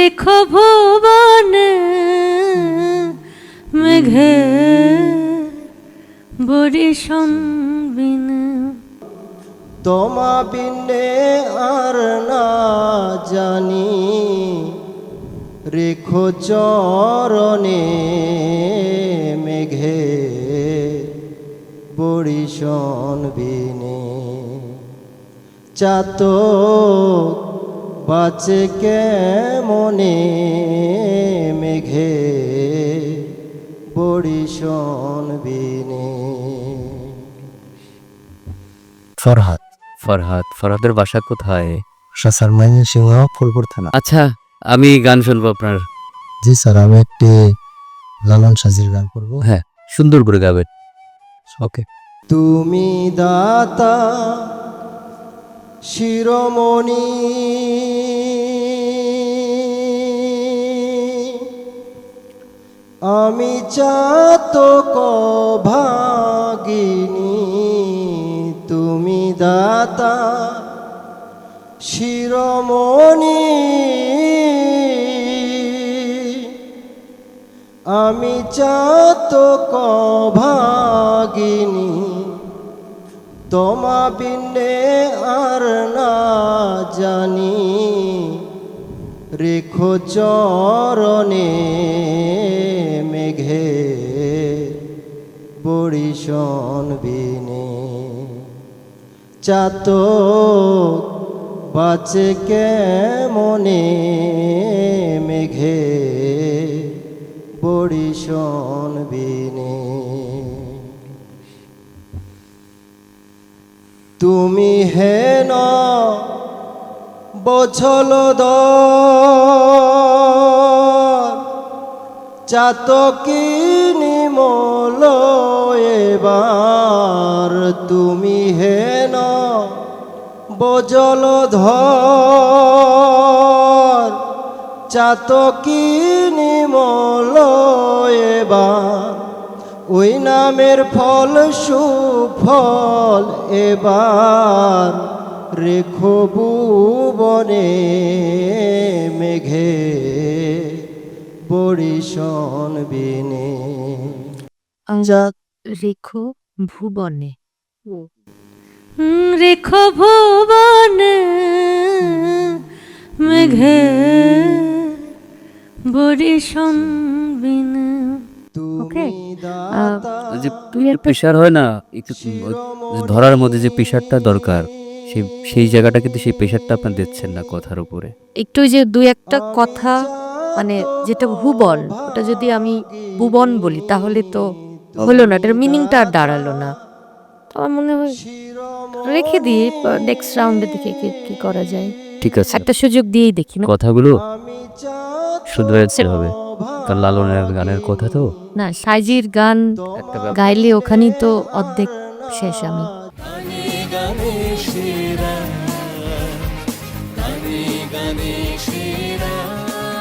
রেখো ভুবন মেঘে বরিশন বিন তোমা বিনে আর না জানি, রেখো চরণে মেঘে বরিশন বিনে চাত বাঁচে কেমনে মেঘে? বরিশন বিনে। ফরহাদ। ফরহাদ ফরহাদের বাসা কোথায়? স্যার মাইন সিংহ ফুলপুর থানা। আচ্ছা আমি গান শুনব আপনার। জি স্যার আমি একটি লালন সাজির গান করব। হ্যাঁ সুন্দর করে গাবেন ওকে। তুমি দাতা শিরোমণি। আমি চাতক ভাগিনী তুমি দাতা। শিরোমণি। আমি চাতক ভাগিনী তোমা বিনে আর না জানি। রেখো চরণে মেঘে বরিশন বিনে। চাত বাঁচে কেমনে মেঘে বরিশন তুমি হেন বছল চাতকি নিমল এবার তুমি হেন বজল ধর। চাতকি নিমল এবার ওই নামের ফল সুফল এবার রেখো ভুবনে মেঘে বরিশন বিনে। রেখো ভুবনে। রেখো ভুবন মেঘে বরিশন বিন। তুমি দাতা ওই যে প্রেশার হয় না একটু ধরার মধ্যে যে প্রেশারটা দরকার সেই সেই জায়গাটা কিন্তু সেই প্রেশারটা আপনার দিচ্ছেন না কথার উপরে। একটু ওই যে দুই একটা কথা মানে যেটা ভুবন ওটা যদি আমি ভুবন বলি তাহলে তো হলো না এটার মিনিংটা আর দাঁড়াল না। আমার মনে হয় রেখে দিই নেক্সট রাউন্ডে দেখে কি কি করা যায়। ঠিক আছে। একটা সুযোগ দিয়েই দেখি না। কথাগুলো শুধু হবে। একটা লালনের গানের কথা তো? না সাইজির গান গাইলে ওখানেই তো অর্ধেক শেষ আমি। গানে